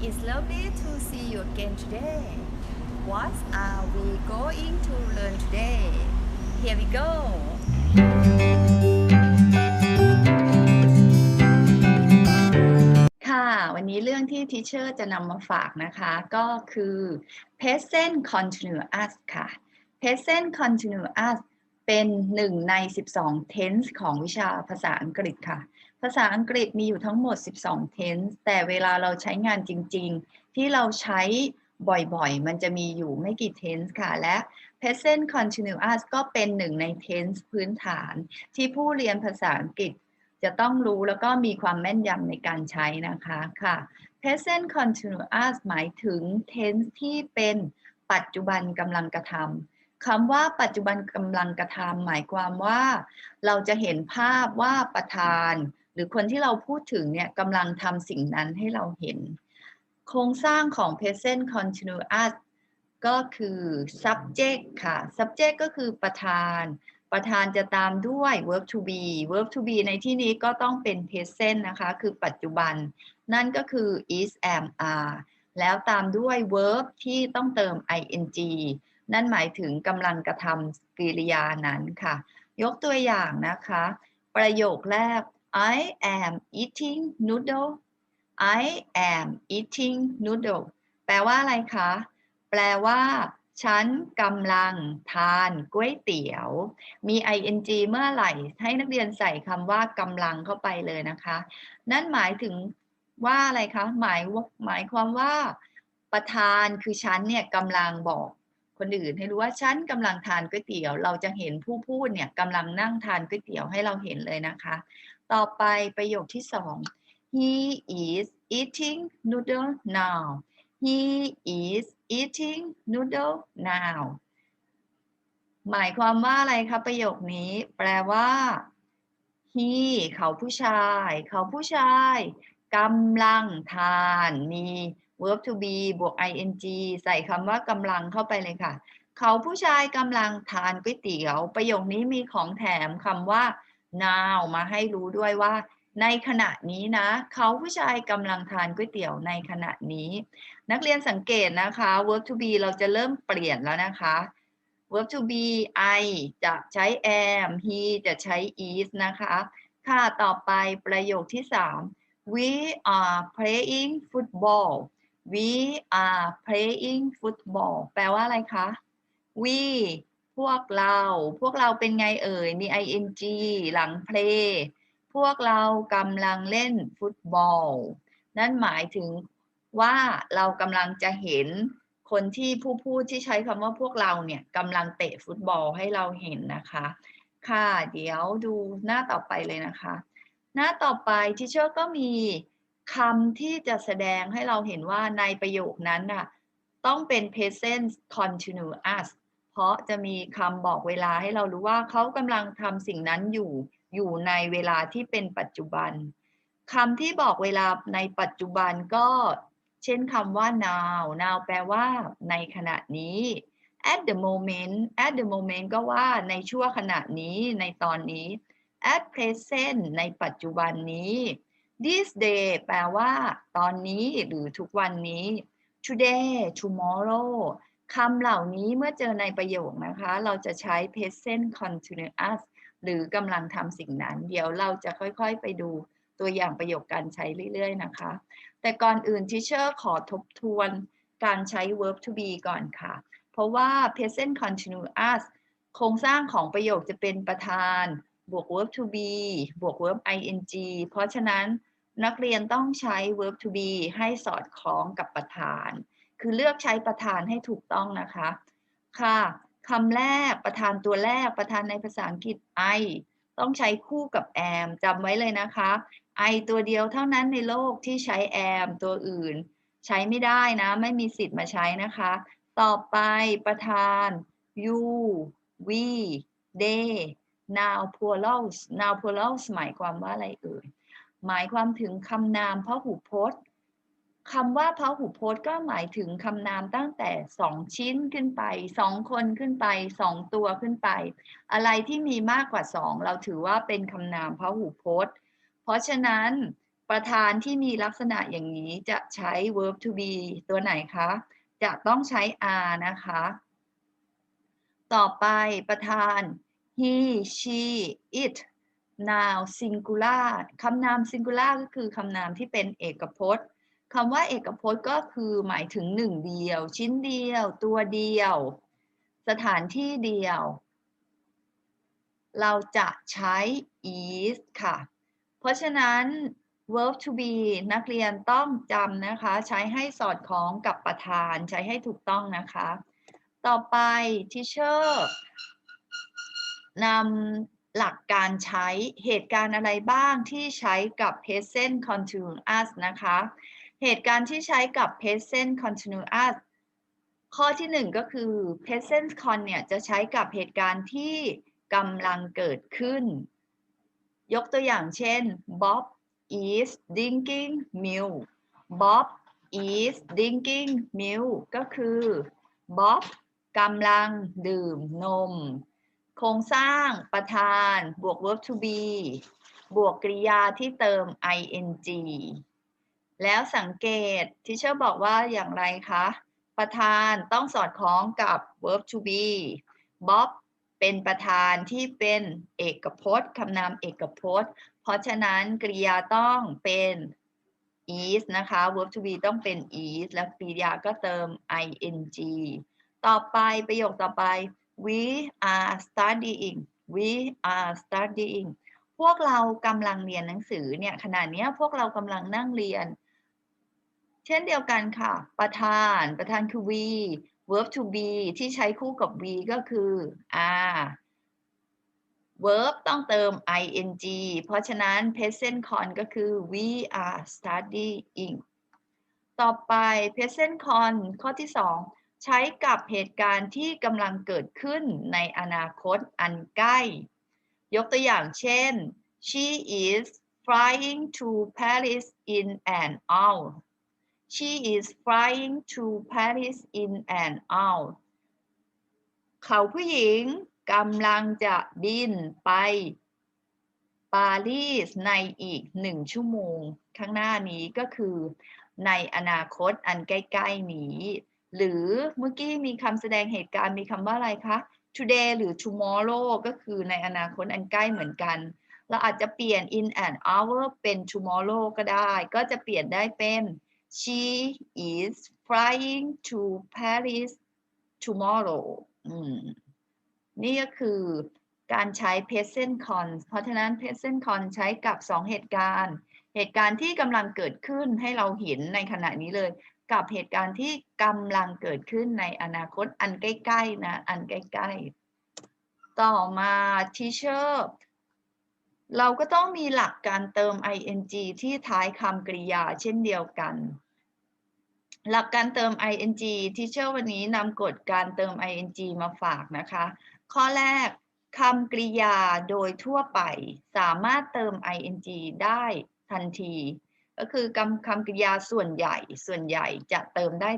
It's lovely to see you again today. What are we going to learn today? Here we go. นี้เรื่องที่ทีเชอร์จะนำมาฝากนะคะ ก็คือ present continuous ค่ะ present continuous เป็นหนึ่งใน 12 tense ของวิชาภาษาอังกฤษค่ะ ภาษาอังกฤษมีอยู่ทั้งหมด 12 tense แต่เวลาเราใช้งานจริง ๆ ที่เราใช้บ่อยๆ มันจะมีอยู่ไม่กี่ tense ค่ะ และ present continuous ก็เป็นหนึ่งใน tense พื้นฐานที่ผู้เรียนภาษาอังกฤษ จะต้องรู้แล้วก็มีความแม่นยำในการใช้นะคะค่ะ present continuous หมายถึง tense ที่เป็นปัจจุบันกำลังกระทำคำว่าปัจจุบันกำลังกระทำหมายความว่า เราจะเห็นภาพว่าประธาน หรือคนที่เราพูดถึงเนี่ยกำลังทำสิ่งนั้นให้เราเห็น โครงสร้างของ present continuous ก็คือ subject ค่ะ subject ก็คือประธาน ประธานจะตามด้วย verb to be verb to be ในที่นี้ก็ต้องเป็น present นะคะ คือปัจจุบัน นั่นก็คือ is am are แล้วตามด้วย verb ที่ต้องเติม ing นั่นหมายถึงกำลังกระทำกริยานั้นค่ะ ยกตัวอย่างนะคะ ประโยคแรก I am eating noodle I am eating noodle แปลว่าอะไรคะ แปลว่า ฉันกำลังทานก๋วยเตี๋ยว มี ing เมื่อไหร่ ให้นักเรียนใส่คำว่ากำลังเข้าไปเลยนะคะ นั่นหมายถึงว่าอะไรคะ หมายหมายความว่าประธานคือฉันเนี่ยกำลังบอกคนอื่นให้รู้ว่าฉันกำลังทานก๋วยเตี๋ยว เราจะเห็นผู้พูดเนี่ยกำลังนั่งทานก๋วยเตี๋ยวให้เราเห็นเลยนะคะ ต่อไปประโยคที่สอง he is eating noodle now he is eating noodle now หมายความว่าอะไรคะประโยคนี้ แปลว่า he เขาผู้ชาย เขาผู้ชายกำลังทาน มี verb to be บวก ing ใส่คำว่ากำลังเข้าไปเลยค่ะ เขาผู้ชายกำลังทานก๋วยเตี๋ยว ประโยคนี้มีของแถมคำว่า now มาให้รู้ด้วยว่า ในขณะนี้นะ เขาผู้ชายกำลังทานก๋วยเตี๋ยวในขณะนี้ นักเรียนสังเกตนะคะ verb to be เราจะเริ่มเปลี่ยนแล้วนะคะ verb to be I จะใช้ am he จะใช้ is นะคะ ค่ะต่อไปประโยคที่ 3 we are playing football we are playing football แปลว่าอะไรคะ we พวกเรา พวกเราเป็นไงเอ่ย มี ing หลัง play พวกเรากำลังเล่นฟุตบอล นั่นหมายถึง ว่าเรากำลังจะเห็นคนที่ผู้พูดที่ใช้คำว่าพวกเราเนี่ยกำลังเตะฟุตบอลให้เราเห็นนะคะ ค่ะ เดี๋ยวดูหน้าต่อไปเลยนะคะ หน้าต่อไปทิเชอร์ก็มีคำที่จะแสดงให้เราเห็นว่าในประโยคนั้นน่ะต้องเป็น present continuous เพราะจะมีคำบอกเวลาให้เรารู้ว่าเขากำลังทำสิ่งนั้นอยู่อยู่ในเวลาที่เป็นปัจจุบันคำที่บอกเวลาในปัจจุบันก็ เช่นคำว่า now now แปลว่าในขณะนี้ at the moment at the moment ก็ว่าในชั่วขณะนี้ในตอนนี้ at present ในปัจจุบันนี้ this day แปลว่า ตอนนี้หรือทุกวันนี้ today tomorrow คำเหล่านี้เมื่อเจอในประโยคนะคะ เราจะใช้ present continuous หรือกำลังทำสิ่งนั้น เดี๋ยวเราจะค่อยๆไปดู ตัวอย่างประโยคการใช้เรื่อยๆนะคะ แต่ก่อนอื่นทิเชอร์ขอทบทวนการใช้ verb to be ก่อนค่ะ เพราะว่า present continuous โครงสร้างของประโยคจะเป็นประธาน บวก verb to be บวก verb ing เพราะฉะนั้นนักเรียนต้องใช้ verb to be ให้สอดคล้องกับประธาน คือเลือกใช้ประธานให้ถูกต้องนะคะ ค่ะคำแรกประธานตัวแรกประธานในภาษาอังกฤษ I ต้องใช้คู่กับ am จำไว้เลยนะคะ I ตัวเดียวเท่านั้นในโลกที่ใช้ am ตัวอื่น ใช้ไม่ได้นะ ไม่มีสิทธิ์มาใช้นะคะ ต่อไปประธาน you we they now plurals now plurals หมายความว่าอะไรเอ่ยหมายความถึงคำนามพหูพจน์คำว่าพหูพจน์ก็หมายถึงคำนามตั้งแต่สองชิ้นขึ้นไปสองคนขึ้นไปสองตัวขึ้นไป อะไรที่มีมากกว่าสองเราถือว่าเป็นคำนามพหูพจน์ เพราะฉะนั้นประธานที่มีลักษณะอย่างนี้จะใช้ verb to be ตัวไหนคะ จะต้องใช้ are นะคะ ต่อไปประธาน he she it noun singular คำนาม singular ก็คือคำนามที่เป็นเอกพจน์คำว่าเอกพจน์ก็คือหมายถึงหนึ่งเดียว ชิ้นเดียว ตัวเดียว สถานที่เดียว เราจะใช้ is ค่ะ เพราะฉะนั้น verb to be นักเรียนต้องจำนะคะ ใช้ให้สอดคล้องกับประธานใช้ให้ถูกต้องนะคะ ต่อไป teacher นำหลักการใช้เหตุการณ์อะไรบ้างที่ใช้กับ present continuous นะคะ เหตุการณ์ที่ใช้กับ present continuous ข้อที่หนึ่งก็คือ present con เนี่ยจะใช้กับเหตุการณ์ที่กำลังเกิดขึ้น ยกตัวอย่างเช่น Bob is drinking milk Bob is drinking milk ก็คือ Bob กำลังดื่มนม โครงสร้างประธานบวก verb to be บวกกริยาที่เติม ing แล้วสังเกตที่เชอร์บอกว่าอย่างไรคะ ประธานต้องสอดคล้องกับ verb to be Bob เป็นประธานที่เป็นเอกพจน์คำนามเอกพจน์ เพราะฉะนั้นกริยาต้องเป็น is นะคะ verb to be ต้องเป็น is แล้วกริยาก็เติม ing ต่อไปประโยคต่อไป we are studying we are studying พวกเรากำลังเรียนหนังสือเนี่ยขณะนี้พวกเรากำลังนั่งเรียน เช่นเดียวกันค่ะ ประธานประธานคือ we verb to be ที่ใช้คู่กับ we ก็คือ are verb ต้องเติม ing เพราะฉะนั้น present con ก็คือ we are studying ต่อไป present con ข้อที่ 2 ใช้กับเหตุการณ์ที่กำลังเกิดขึ้นในอนาคตอันใกล้ ยกตัวอย่างเช่น she is flying to Paris in an hour she is flying to Paris in an hour เขาผู้หญิงกำลังจะบินไปปารีสในอีกหนึ่งชั่วโมง ข้างหน้านี้ก็คือในอนาคตอันใกล้ๆนี้ หรือเมื่อกี้มีคำแสดงเหตุการณ์มีคำว่าอะไรคะ today หรือ tomorrow ก็คือในอนาคตอันใกล้เหมือนกัน เราอาจจะเปลี่ยน in an hour เป็น tomorrow ก็ได้ ก็จะเปลี่ยนได้เป็น she is flying to Paris tomorrow นี่ก็คือการใช้ present con เพราะฉะนั้น present con ใช้กับ2เหตุการณ์ เหตุการณ์ที่กำลังเกิดขึ้นให้เราเห็นในขณะนี้เลย กับเหตุการณ์ที่กำลังเกิดขึ้นในอนาคตอันใกล้ๆนะ อันใกล้ๆ ต่อมา teacher เราก็ต้องมีหลักการเติม ing ที่ท้ายคำกริยาเช่นเดียวกัน หลักการเติม ing teacher วันนี้นำกฎการเติม ing มาฝากนะคะ ข้อแรกคำกริยาโดยทั่วไปสามารถเติม ing ได้ทันที ก็คือคำคำกริยาส่วนใหญ่ ส่วนใหญ่จะเติมได้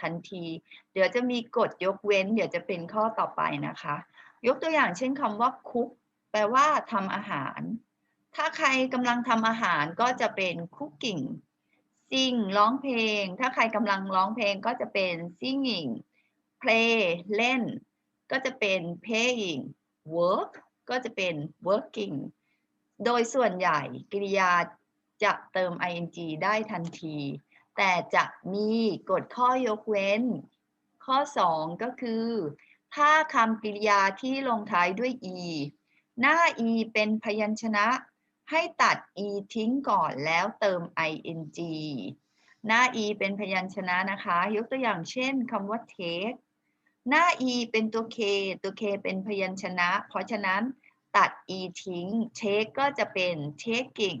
ทันที เดี๋ยวจะมีกฎยกเว้น เดี๋ยวจะเป็นข้อต่อไปนะคะ ยกตัวอย่างเช่นคำว่าคุก แปลว่าทำอาหาร ถ้าใครกำลังทำอาหารก็จะเป็น cooking sing ร้องเพลง ถ้าใครกำลังร้องเพลงก็จะเป็น singing play เล่น ก็จะเป็น playing work ก็จะเป็น working โดยส่วนใหญ่กริยาจะเติม ing ได้ทันที แต่จะมีกฎข้อยกเว้น ข้อ 2 ก็คือ ถ้าคำกริยาที่ลงท้ายด้วย e หน้า e เป็นพยัญชนะ ให้ตัด e ทิ้งก่อนแล้วเติม ing หน้า e เป็นพยัญชนะนะคะ ยกตัวอย่างเช่นคำว่า take หน้า e เป็นตัว k ตัว k เป็นพยัญชนะ เพราะฉะนั้นตัด e ทิ้ง take ก็จะเป็น taking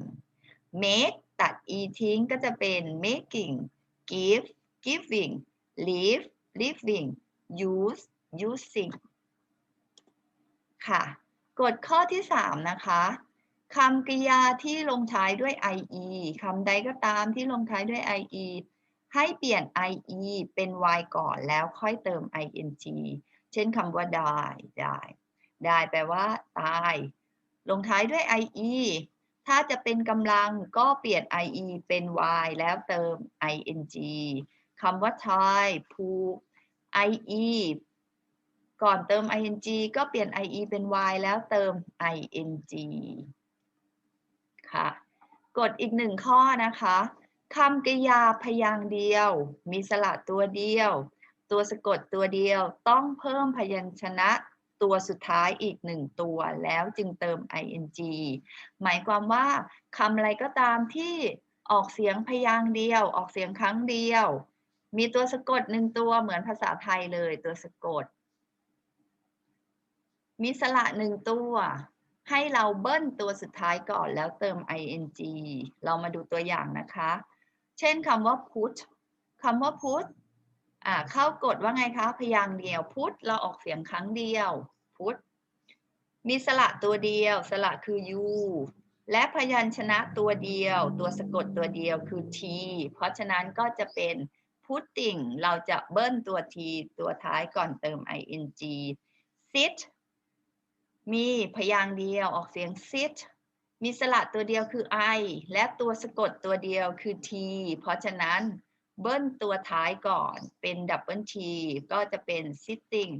make ตัด e ทิ้งก็จะเป็น making give giving live living use using ค่ะ กฎข้อที่ 3 นะคะคำกริยาที่ลงท้ายด้วย ie คำใดก็ตามที่ลงท้ายด้วย ie ให้เปลี่ยน ie เป็น y ก่อนแล้วค่อยเติม ing เช่นคำว่า die ได้ได้แปลว่า ตาย ลงท้ายด้วย ie ถ้าจะเป็นกำลังก็เปลี่ยน ie เป็น y แล้วเติม ing คำว่า tie ผูก ie ก่อนเติม ing ก็เปลี่ยน ie เป็น y แล้วเติม ing ค่ะ กดอีกหนึ่งข้อนะคะคำกริยาพยางค์เดียว มีสระตัวเดียว ตัวสะกดตัวเดียวต้องเพิ่มพยัญชนะตัวสุดท้ายอีกหนึ่งตัวแล้วจึงเติม ing หมายความว่าคำอะไรก็ตามที่ออกเสียงพยางค์เดียว ออกเสียงครั้งเดียว มีตัวสะกดหนึ่งตัวเหมือนภาษาไทยเลยตัวสะกด มีสระหนึ่งตัว ให้เราเบิ้ลตัวสุดท้ายก่อนแล้วเติม ing เรามาดูตัวอย่างนะคะ เช่นคำว่า put คำว่า put อ่าเข้ากฎว่าไงคะ พยางค์เดียว put เราออกเสียงครั้งเดียว put มีสระตัวเดียว สระคือ u และพยัญชนะตัวเดียว ตัวสะกดตัวเดียวคือ t เพราะฉะนั้นก็จะเป็น putting เราจะเบิ้ลตัว t ตัวท้ายก่อนเติม ing sit มีพยางค์เดียวออกเสียง sit มีสระตัวเดียวคือ i และตัวสะกดตัวเดียวคือ t เพราะฉะนั้นเบิ้ลตัวท้ายก่อนเป็น double t ก็จะเป็น sitting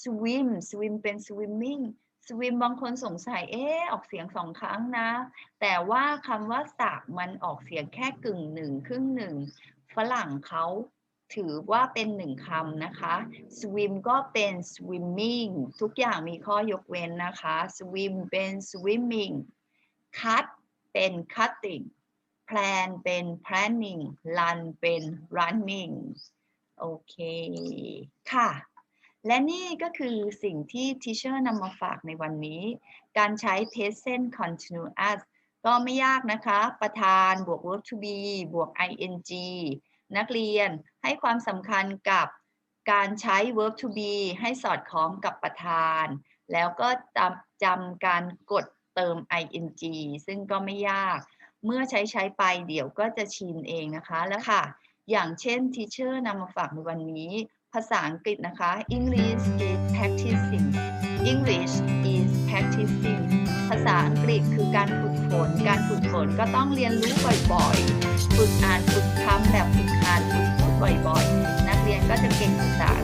swim swim เป็น swimming swim บางคนสงสัย เอ๊ะออกเสียงสองครั้งนะ แต่ว่าคำว่าสระมันออกเสียงแค่กึ่งหนึ่งครึ่งหนึ่ง ฝรั่งเขา ถือว่าเป็นหนึ่งคำนะคะ swim ก็เป็น swimming ทุกอย่างมีข้อยกเว้นนะคะ swim เป็น swimming cut เป็น cutting plan เป็น planning run เป็น running โอเคค่ะ และนี่ก็คือสิ่งที่ teacher นำมาฝากในวันนี้ การใช้ present continuous ก็ไม่ยากนะคะ ประธานบวก verb to be บวก ing นักเรียนให้ความสำคัญกับการใช้ verb to be ให้สอดคล้องกับประธาน แล้วก็จำจำการกดเติม ing ซึ่งก็ไม่ยาก เมื่อใช้ใช้ไปเดี๋ยวก็จะชินเองนะคะแล้วค่ะ อย่างเช่น teacher นำมาฝากในวันนี้ ภาษาอังกฤษนะคะ English is practicing English is practicing ภาษาอังกฤษคือการฝึกฝน การฝึกฝนก็ต้องเรียนรู้บ่อยๆ ฝึกอ่านฝึกคำแบบฝึก เรียนก็จะเก่งภาษา